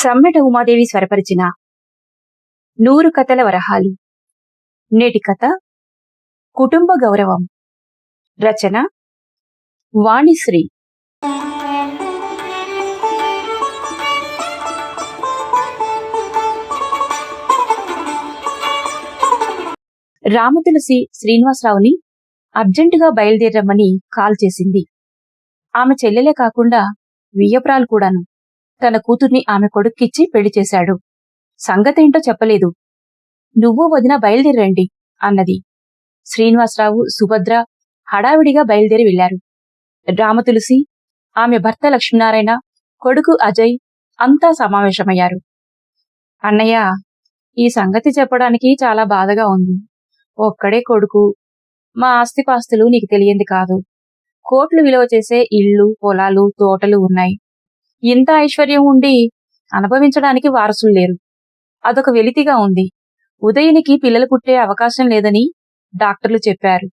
సమ్మెట ఉమాదేవి స్వరపరిచిన నూరు కథల వరహాలు. నేటి కథ కుటుంబ గౌరవం. రచన వాణిశ్రీ. రామతులసి శ్రీనివాసరావుని అర్జెంటుగా బయలుదేరమ్మని కాల్ చేసింది. ఆమె చెల్లెలే కాకుండా వియ్యప్రాలు కూడాను. తన కూతుర్ని ఆమె కొడుక్కిచ్చి పెళ్ళి చేశాడు. సంగతేంటో చెప్పలేదు. నువ్వు వదిన బయలుదేరండి అన్నది. శ్రీనివాసరావు సుభద్ర హడావిడిగా బయలుదేరి వెళ్ళారు రామతులసి ఆమె భర్త లక్ష్మీనారాయణ కొడుకు అజయ్ అంతా సమావేశమయ్యారు. అన్నయ్య ఈ సంగతి చెప్పడానికి చాలా బాధగా ఉంది. ఒక్కడే కొడుకు. మా ఆస్తిపాస్తులు నీకు తెలియంది కాదు. కోట్లు విలువ చేసే ఇళ్ళు పొలాలు తోటలు ఉన్నాయి. ఇంత ఐశ్వర్యం ఉండి అనుభవించడానికి వారసులు లేరు. అదొక వెలితిగా ఉంది. ఉదయనికి పిల్లలు పుట్టే అవకాశం లేదని డాక్టర్లు చెప్పారు.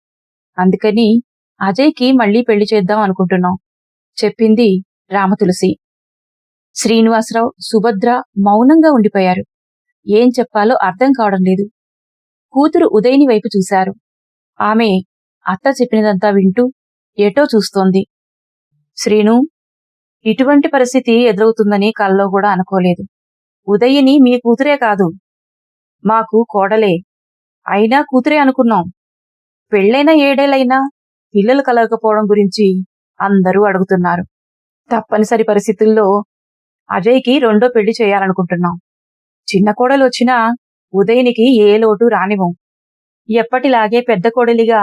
అందుకని అజయ్కి మళ్ళీ పెళ్ళి చేద్దాం అనుకుంటున్నాం. చెప్పింది రామతులసి శ్రీనివాసరావు సుభద్ర మౌనంగా ఉండిపోయారు. ఏం చెప్పాలో అర్థం కావడం లేదు. కూతురు ఉదయని వైపు చూశారు. ఆమె అత్త చెప్పినదంతా వింటూ ఎటో చూస్తోంది. శ్రీను ఇటువంటి పరిస్థితి ఎదురవుతుందని కల్లో కూడా అనుకోలేదు. ఉదయిని మీ కూతురే కాదు. మాకు కోడలే. అయినా కూతురే అనుకున్నాం. పెళ్ళైన ఏడేళ్ళైనా పిల్లలు కలగకపోవడం గురించి అందరూ అడుగుతున్నారు. తప్పనిసరి పరిస్థితుల్లో అజయ్కి రెండో పెళ్ళి చేయాలనుకుంటున్నాం. చిన్న కోడలు వచ్చినా ఉదయనికి ఏ లోటు రానివ్వం. ఎప్పటిలాగే పెద్ద కోడలిగా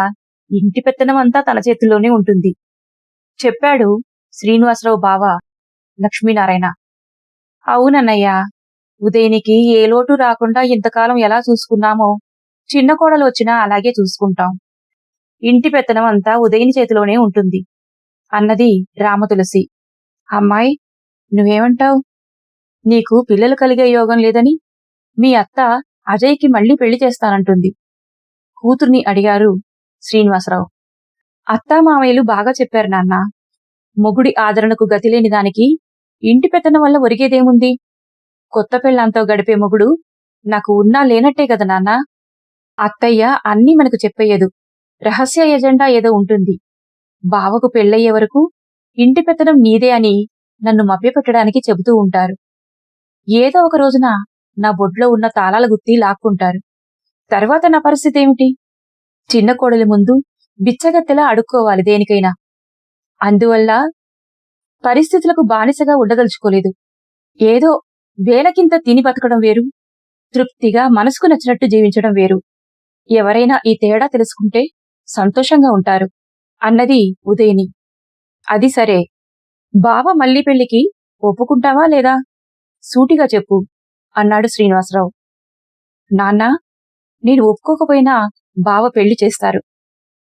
ఇంటి పెత్తనం అంతా తన చేతిలోనే ఉంటుంది. చెప్పాడు శ్రీనివాసరావు బావ లక్ష్మీనారాయణ. అవునన్నయ్య ఉదయనికి ఏ లోటు రాకుండా ఇంతకాలం ఎలా చూసుకున్నామో చిన్న కోడలు వచ్చినా అలాగే చూసుకుంటాం. ఇంటి పెత్తనం అంతా ఉదయని చేతిలోనే ఉంటుంది. అన్నది రామతులసి అమ్మాయి నువ్వేమంటావు? నీకు పిల్లలు కలిగే యోగం లేదని మీ అత్త అజయ్కి మళ్ళీ పెళ్ళి చేస్తానంటుంది. కూతుర్ని అడిగారు శ్రీనివాసరావు. అత్తా మామయ్యలు బాగా చెప్పారు నాన్న. మొగుడి ఆదరణకు గతిలేని దానికి ఇంటి పెత్తనం వల్ల ఒరిగేదేముంది? కొత్త పెళ్ళాంతో గడిపే మొగుడు నాకు ఉన్నా లేనట్టే కదా నాన్న. అత్తయ్య అన్నీ మనకు చెప్పేయదు. రహస్య ఎజెండా ఏదో ఉంటుంది. బావకు పెళ్ళయ్యే వరకు ఇంటి పెత్తనం నీదే అని నన్ను మభ్యపెట్టడానికి చెబుతూ ఉంటారు. ఏదో ఒక రోజున నా బొడ్లో ఉన్న తాళాల గుత్తి లాక్కుంటారు. తర్వాత నా పరిస్థితి ఏమిటి? చిన్న కోడలి ముందు బిచ్చగత్తెలా అడుక్కోవాలి దేనికైనా. అందువల్ల పరిస్థితులకు బానిసగా ఉండదలుచుకోలేదు. ఏదో వేలకింత తిని బతకడం వేరు తృప్తిగా మనసుకు నచ్చినట్టు జీవించడం వేరు. ఎవరైనా ఈ తేడా తెలుసుకుంటే సంతోషంగా ఉంటారు అన్నది ఉదయని. అది సరే. బావ మళ్ళీ పెళ్ళికి ఒప్పుకుంటావా లేదా? సూటిగా చెప్పు అన్నాడు శ్రీనివాసరావు. నాన్నా నేను ఒప్పుకోకపోయినా బావ పెళ్ళి చేస్తారు.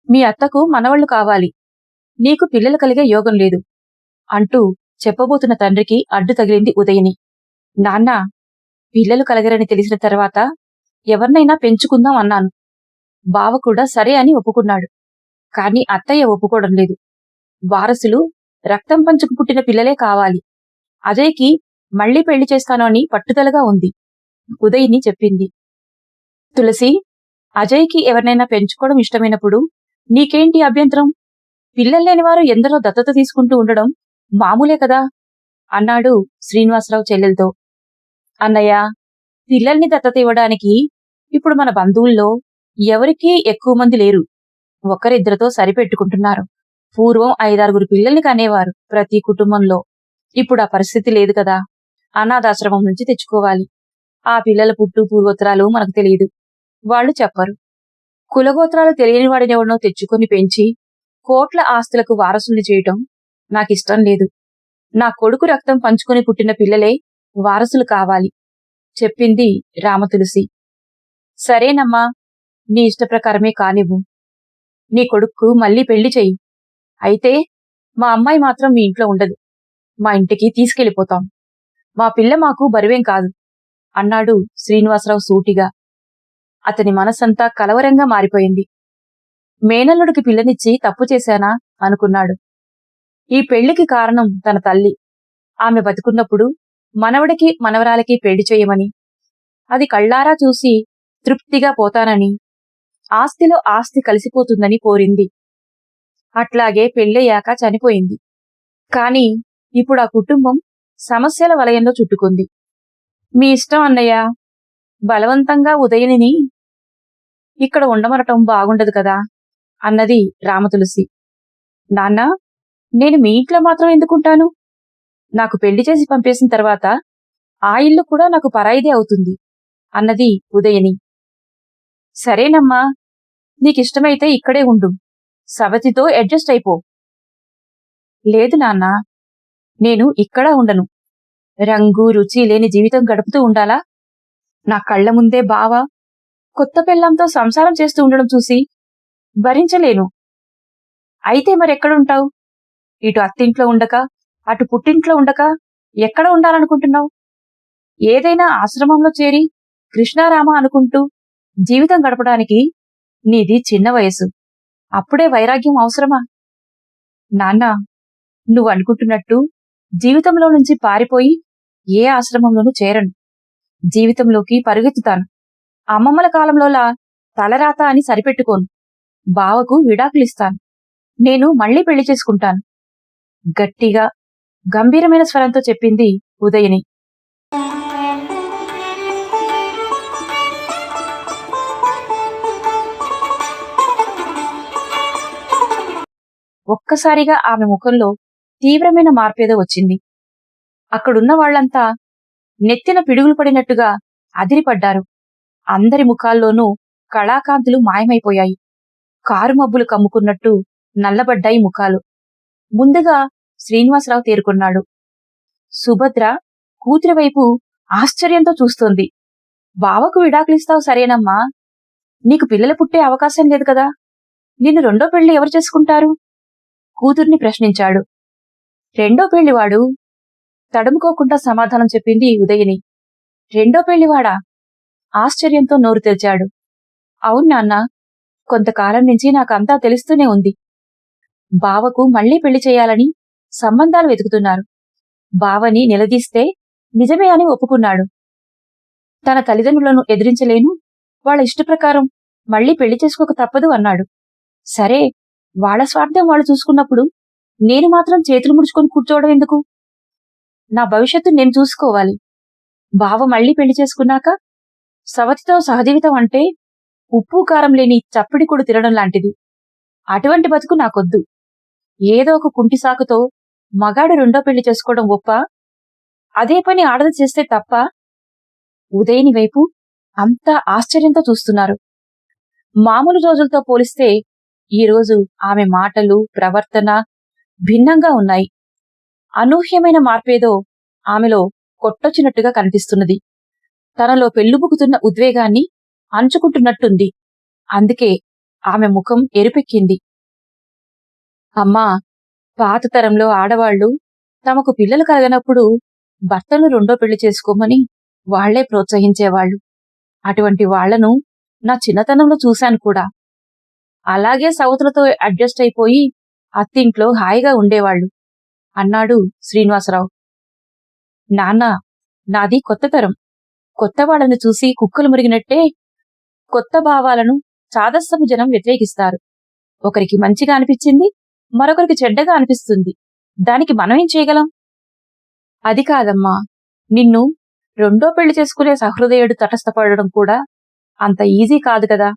మీ అత్తకు మనవళ్ళు కావాలి. నీకు పిల్లలు కలిగే యోగం లేదు. అంటూ చెప్పబోతున్న తండ్రికి అడ్డు తగిలింది ఉదయని. నాన్న పిల్లలు కలగరని తెలిసిన తర్వాత ఎవరినైనా పెంచుకుందాం అన్నాను. బావ కూడా సరే అని ఒప్పుకున్నాడు. కాని అత్తయ్య ఒప్పుకోవడం లేదు. వారసులు రక్తం పంచుకు పుట్టిన పిల్లలే కావాలి. అజయ్కి మళ్ళీ పెళ్ళి చేస్తాను అని పట్టుదలగా ఉంది. ఉదయ్ని చెప్పింది. తులసి అజయ్కి ఎవరినైనా పెంచుకోవడం ఇష్టమైనప్పుడు నీకేంటి అభ్యంతరం? పిల్లల్లేని వారు ఎందరో దత్తత తీసుకుంటూ ఉండడం మామూలే కదా? అన్నాడు శ్రీనివాసరావు చెల్లెలతో. అన్నయ్య పిల్లల్ని దత్తత ఇవ్వడానికి ఇప్పుడు మన బంధువుల్లో ఎవరికీ ఎక్కువ మంది లేరు. ఒకరిద్దరితో సరిపెట్టుకుంటున్నారు. పూర్వం ఐదారుగురు పిల్లల్ని కనేవారు ప్రతి కుటుంబంలో. ఇప్పుడు ఆ పరిస్థితి లేదు కదా? అనాథాశ్రమం నుంచి తెచ్చుకోవాలి. ఆ పిల్లల పుట్టు పూర్వోత్తరాలు మనకు తెలియదు. వాళ్ళు చెప్పరు. కులగోత్రాలు తెలియని వాడినెవడనో తెచ్చుకొని పెంచి కోట్ల ఆస్తులకు వారసుల్ని చేయటం నాకిష్టం లేదు. నా కొడుకు రక్తం పంచుకొని పుట్టిన పిల్లలే వారసులు కావాలి చెప్పింది రామతులసి. సరేనమ్మా నీ ఇష్టప్రకారమే కానివ్వు. నీ కొడుక్కు మళ్ళీ పెళ్ళి చెయ్యి. అయితే మా అమ్మాయి మాత్రం మీ ఇంట్లో ఉండదు. మా ఇంటికి తీసుకెళ్ళిపోతాం మా పిల్ల మాకు బరువేం కాదు. అన్నాడు శ్రీనివాసరావు సూటిగా. అతని మనసంతా కలవరంగా మారిపోయింది. మేనల్లుడికి పిల్లనిచ్చి తప్పు చేశానా? అనుకున్నాడు. ఈ పెళ్ళికి కారణం తన తల్లి. ఆమె బతుకున్నప్పుడు మనవడికి మనవరాలకి పెళ్ళి చేయమని. అది కళ్ళారా చూసి తృప్తిగా పోతానని ఆస్తిలో ఆస్తి కలిసిపోతుందని కోరింది. అట్లాగే పెళ్ళయ్యాక చనిపోయింది. కాని ఇప్పుడు ఆ కుటుంబం సమస్యల వలయంలో చుట్టుకుంది. మీ ఇష్టం అన్నయ్య బలవంతంగా ఉదయనిని ఇక్కడ ఉండమనటం బాగుండదు కదా? అన్నది రామతులసి నాన్న నేను మీ ఇంట్లో మాత్రం ఎందుకుంటాను? నాకు పెళ్ళి చేసి పంపేసిన తర్వాత ఆ ఇల్లు కూడా నాకు పరాయిదే అవుతుంది అన్నది ఉదయని. సరేనమ్మా నీకిష్టమైతే ఇక్కడే ఉండు. సవతితో అడ్జస్ట్ అయిపో. లేదు నాన్నా నేను ఇక్కడ ఉండను. రంగు రుచి లేని జీవితం గడుపుతూ ఉండాలా? నా కళ్ళ ముందే బావ కొత్త పెళ్ళంతో సంసారం చేస్తూ ఉండడం చూసి భరించలేను. అయితే మరెక్కడుంటావు? ఇటు అత్తింట్లో ఉండక అటు పుట్టింట్లో ఉండక ఎక్కడ ఉండాలనుకుంటున్నావు? ఏదైనా ఆశ్రమంలో చేరి కృష్ణారామ అనుకుంటూ జీవితం గడపడానికి నీది చిన్న వయసు అప్పుడే వైరాగ్యం అవసరమా? నాన్నా నువ్వు అనుకుంటున్నట్టు జీవితంలో నుంచి పారిపోయి ఏ ఆశ్రమంలోనూ చేరను. జీవితంలోకి పరుగెత్తుతాను. అమ్మమ్మల కాలంలోలా తలరాత అని సరిపెట్టుకోను. బావకు విడాకులిస్తాను. నేను మళ్ళీ పెళ్ళి చేసుకుంటాను. గట్టిగా గంభీరమైన స్వరంతో చెప్పింది ఉదయని. ఒక్కసారిగా ఆమె ముఖంలో తీవ్రమైన మార్పేదో వచ్చింది. అక్కడున్న వాళ్ళంతా నెత్తిన పిడుగులు పడినట్టుగా అదిరిపడ్డారు. అందరి ముఖాల్లోనూ కళాకాంతులు మాయమైపోయాయి. కారు మబ్బులు కమ్ముకున్నట్టు నల్లబడ్డాయి ముఖాలు. ముందుగా శ్రీనివాసరావు తేరుకున్నాడు. సుభద్ర కూతురి వైపు ఆశ్చర్యంతో చూస్తోంది. బావకు విడాకులిస్తావు సరేనమ్మా. నీకు పిల్లలు పుట్టే అవకాశం లేదు కదా. నిన్ను రెండో పెళ్ళి ఎవరు చేసుకుంటారు? కూతుర్ని ప్రశ్నించాడు. రెండో పెళ్ళివాడు తడుముకోకుండా సమాధానం చెప్పింది ఉదయని. రెండో పెళ్ళివాడా ఆశ్చర్యంతో నోరు తెరిచాడు. అవును నాన్న కొంతకాలం నుంచి నాకంతా తెలుస్తూనే ఉంది. బావకు మళ్ళీ పెళ్ళి చేయాలని సంబంధాలు వెతుకుతున్నారు. బావని నిలదీస్తే నిజమే అని ఒప్పుకున్నాడు. తన తల్లిదండ్రులను ఎదిరించలేను. వాళ్ళ ఇష్టప్రకారం మళ్ళీ పెళ్ళి చేసుకోక తప్పదు అన్నాడు. సరే వాళ్ళ స్వార్థం వాళ్ళు చూసుకున్నప్పుడు నేను మాత్రం చేతులు ముడుచుకొని కూర్చోవడం ఎందుకు? నా భవిష్యత్తు నేను చూసుకోవాలి. బావ మళ్ళీ పెళ్ళి చేసుకున్నాక సవతితో సహజీవితం అంటే ఉప్పు కారం లేని చప్పిడికుడు తినడం లాంటిది. అటువంటి బతుకు నాకొద్దు. ఏదో ఒక కుంటి సాకుతో మగాడు రెండో పెళ్ళి చేసుకోవడం గొప్ప అదే పని ఆడది చేస్తే తప్ప ఉదయని వైపు అంతా ఆశ్చర్యంతో చూస్తున్నారు. మామూలు రోజులతో పోలిస్తే ఈరోజు ఆమె మాటలు ప్రవర్తన భిన్నంగా ఉన్నాయి. అనూహ్యమైన మార్పేదో ఆమెలో కొట్టొచ్చినట్టుగా కనిపిస్తున్నది. తనలో పెళ్ళుబుకుతున్న ఉద్వేగాన్ని అంచుకుంటున్నట్టుంది. అందుకే ఆమె ముఖం ఎరుపెక్కింది. అమ్మా పాత తరంలో ఆడవాళ్ళు తమకు పిల్లలు కలగనప్పుడు భర్తను రెండో పెళ్ళి చేసుకోమని వాళ్ళే ప్రోత్సహించేవాళ్ళు అటువంటి వాళ్ళను నా చిన్నతనంలో చూశాను కూడా. అలాగే సౌతులతో అడ్జస్ట్ అయిపోయి అత్తింట్లో హాయిగా ఉండేవాళ్ళు అన్నాడు శ్రీనివాసరావు. నాన్న నాది కొత్త తరం. కొత్త వాళ్ళని చూసి కుక్కలు మురిగినట్టే కొత్త భావాలను చాదస్తము జనం వ్యతిరేకిస్తారు. ఒకరికి మంచిగా అనిపించింది మరొకరికి చెడ్డగా అనిపిస్తుంది. దానికి మనం ఏం చేయగలం? అది కాదమ్మా. నిన్ను రెండో పెళ్ళి చేసుకునే సహృదయుడు తటస్థపడడం కూడా అంత ఈజీ కాదు కదా.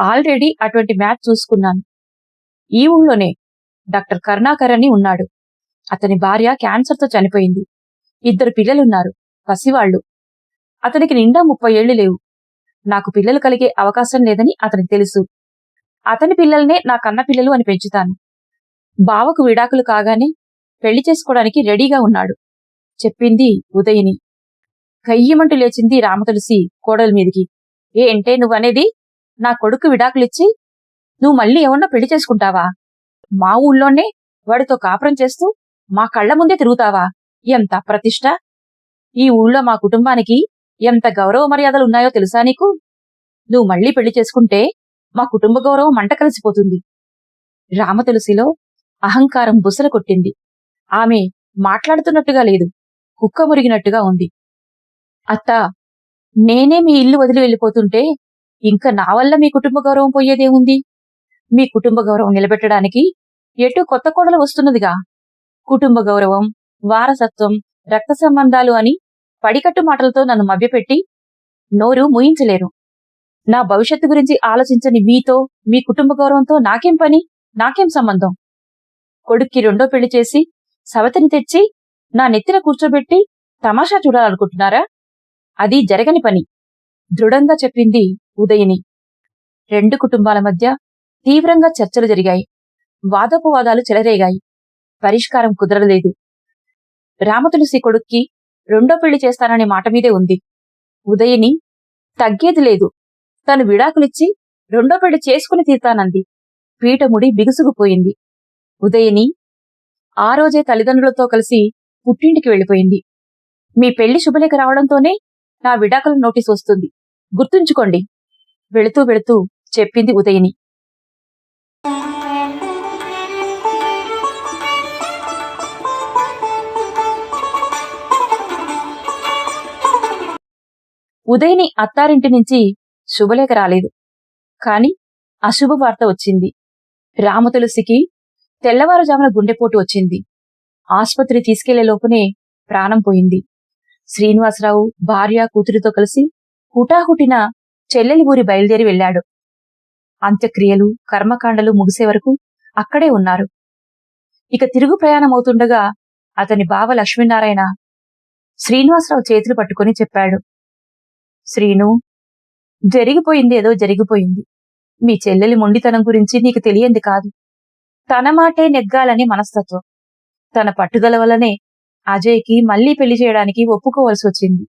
ఆల్రెడీ అటువంటి మ్యాచ్ చూసుకున్నాను. ఈ ఊళ్ళోనే డాక్టర్ కరుణాకర్ అని ఉన్నాడు. అతని భార్య క్యాన్సర్తో చనిపోయింది. ఇద్దరు పిల్లలున్నారు పసివాళ్ళు అతనికి నిండా ముప్పై ఏళ్ళు లేవు. నాకు పిల్లలు కలిగే అవకాశం లేదని అతనికి తెలుసు. అతని పిల్లల్నే నా కన్న పిల్లలు అని పెంచుతాను. బావకు విడాకులు కాగానే పెళ్ళి చేసుకోవడానికి రెడీగా ఉన్నాడు. చెప్పింది ఉదయిని. కయ్యమంటూ లేచింది రామతులసి కోడల మీదికి. ఏంటే నువ్వనేది? నా కొడుకు విడాకులిచ్చి నువ్వు మళ్ళీ ఏమన్నా పెళ్ళి చేసుకుంటావా? మా ఊళ్ళోనే వాడితో కాపురం చేస్తూ మా కళ్ళ ముందే తిరుగుతావా? ఎంత ప్రతిష్ట ఈ ఊళ్ళో మా కుటుంబానికి ఎంత గౌరవ మర్యాదలు ఉన్నాయో తెలుసా నీకు? నువ్వు మళ్ళీ పెళ్ళి చేసుకుంటే మా కుటుంబ గౌరవం మంట కలిసిపోతుంది. రామ తులసిలో అహంకారం బుసలు కొట్టింది. ఆమె మాట్లాడుతున్నట్టుగా లేదు. కుక్క మురిగినట్టుగా ఉంది. అత్తా నేనే మీ ఇల్లు వదిలి వెళ్ళిపోతుంటే ఇంకా నా వల్ల మీ కుటుంబ గౌరవం పోయేదేముంది మీ కుటుంబ గౌరవం నిలబెట్టడానికి ఎటు కొత్త కోడలు వస్తున్నదిగా? కుటుంబ గౌరవం వారసత్వం రక్త సంబంధాలు అని పడికట్టు మాటలతో నన్ను మభ్యపెట్టి నోరు ముయించలేరు. నా భవిష్యత్తు గురించి ఆలోచించని మీతో మీ కుటుంబ గౌరవంతో నాకేం పని? నాకేం సంబంధం? కొడుక్కి రెండో పెళ్ళి చేసి సవతిని తెచ్చి నా నెత్తిన కూర్చోబెట్టి తమాషా చూడాలనుకుంటున్నారా? అది జరగని పని. దృఢంగా చెప్పింది ఉదయని. రెండు కుటుంబాల మధ్య తీవ్రంగా చర్చలు జరిగాయి. వాదోపవాదాలు చెలరేగాయి. పరిష్కారం కుదరలేదు. రామతులసి కొడుక్కి రెండో పెళ్ళి చేస్తాననే మాట మీదే ఉంది. ఉదయిని తగ్గేది లేదు. తను విడాకులిచ్చి రెండో పెళ్ళి చేసుకుని తీర్తానంది. పీటముడి బిగుసుకుపోయింది. ఉదయని ఆ రోజే తల్లిదండ్రులతో కలిసి పుట్టింటికి వెళ్ళిపోయింది. మీ పెళ్ళి శుభలేఖ రావడంతోనే నా విడాకుల నోటీస్ వస్తుంది. గుర్తుంచుకోండి. వెళుతూ వెళుతూ చెప్పింది ఉదయని. ఉదయని అత్తారింటి నుంచి శుభలేఖ రాలేదు. కాని అశుభ వార్త వచ్చింది. రామతులసికి తెల్లవారుజామున గుండెపోటు వచ్చింది. ఆసుపత్రి తీసుకెళ్ళే లోపునే ప్రాణం పోయింది. శ్రీనివాసరావు భార్య కూతురితో కలిసి హుటాహుటిన చెల్లెలి ఊరి బయలుదేరి వెళ్ళాడు అంత్యక్రియలు కర్మకాండలు ముగిసే వరకు అక్కడే ఉన్నారు. ఇక తిరుగు ప్రయాణమవుతుండగా అతని బావ లక్ష్మీనారాయణ శ్రీనివాసరావు చేతులు పట్టుకుని చెప్పాడు. శ్రీను జరిగిపోయింది ఏదో జరిగిపోయింది. మీ చెల్లెలి మొండితనం గురించి నీకు తెలియంది కాదు. తన మాటే నెగ్గాలని మనస్తత్వం. తన పట్టుదల వల్లనే అజయ్కి మళ్ళీ పెళ్ళి చేయడానికి ఒప్పుకోవలసి వచ్చింది.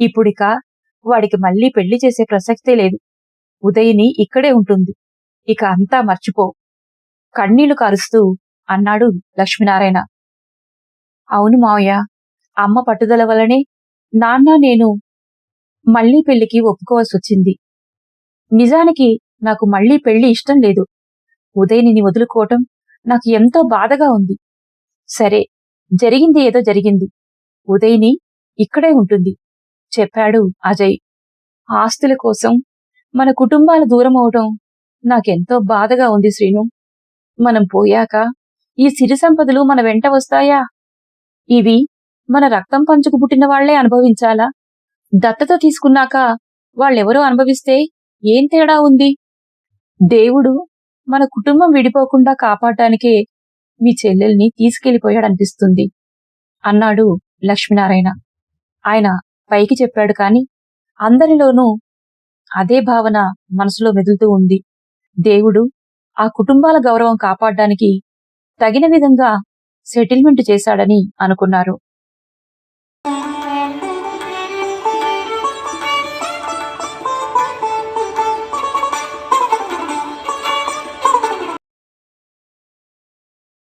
ఇప్పుడిక వాడికి మళ్ళీ పెళ్ళి చేసే ప్రసక్తే లేదు. ఉదయిని ఇక్కడే ఉంటుంది. ఇక అంతా మర్చిపో. కన్నీళ్ళు కారుస్తూ అన్నాడు లక్ష్మీనారాయణ. అవును మావయ్య అమ్మ పట్టుదల వల్లనే నాన్న నేను మళ్ళీ పెళ్ళికి ఒప్పుకోవాల్సొచ్చింది నిజానికి నాకు మళ్ళీ పెళ్ళి ఇష్టం లేదు. ఉదయనిని వదులుకోవటం నాకు ఎంతో బాధగా ఉంది. సరే జరిగింది ఏదో జరిగింది. ఉదయ్ని ఇక్కడే ఉంటుంది చెప్పాడు అజయ్. ఆస్తుల కోసం మన కుటుంబాలు దూరం అవడం నాకెంతో బాధగా ఉంది శ్రీను. మనం పోయాక ఈ సిరి సంపదలు మన వెంట వస్తాయా? ఇవి మన రక్తం పంచుకు పుట్టిన వాళ్ళే అనుభవించాలా? దత్తత తీసుకున్నాక వాళ్ళెవరో అనుభవిస్తే ఏం తేడా ఉంది? దేవుడు మన కుటుంబం విడిపోకుండా కాపాడటానికే మీ చెల్లెల్ని తీసుకెళ్ళిపోయాడనిపిస్తుంది అన్నాడు లక్ష్మీనారాయణ. ఆయన పైకి చెప్పాడు కాని అందరిలోనూ అదే భావన మనసులో మెదులుతూ ఉంది. దేవుడు ఆ కుటుంబాల గౌరవం కాపాడడానికి తగిన విధంగా సెటిల్మెంట్ చేశాడని అనుకున్నారు.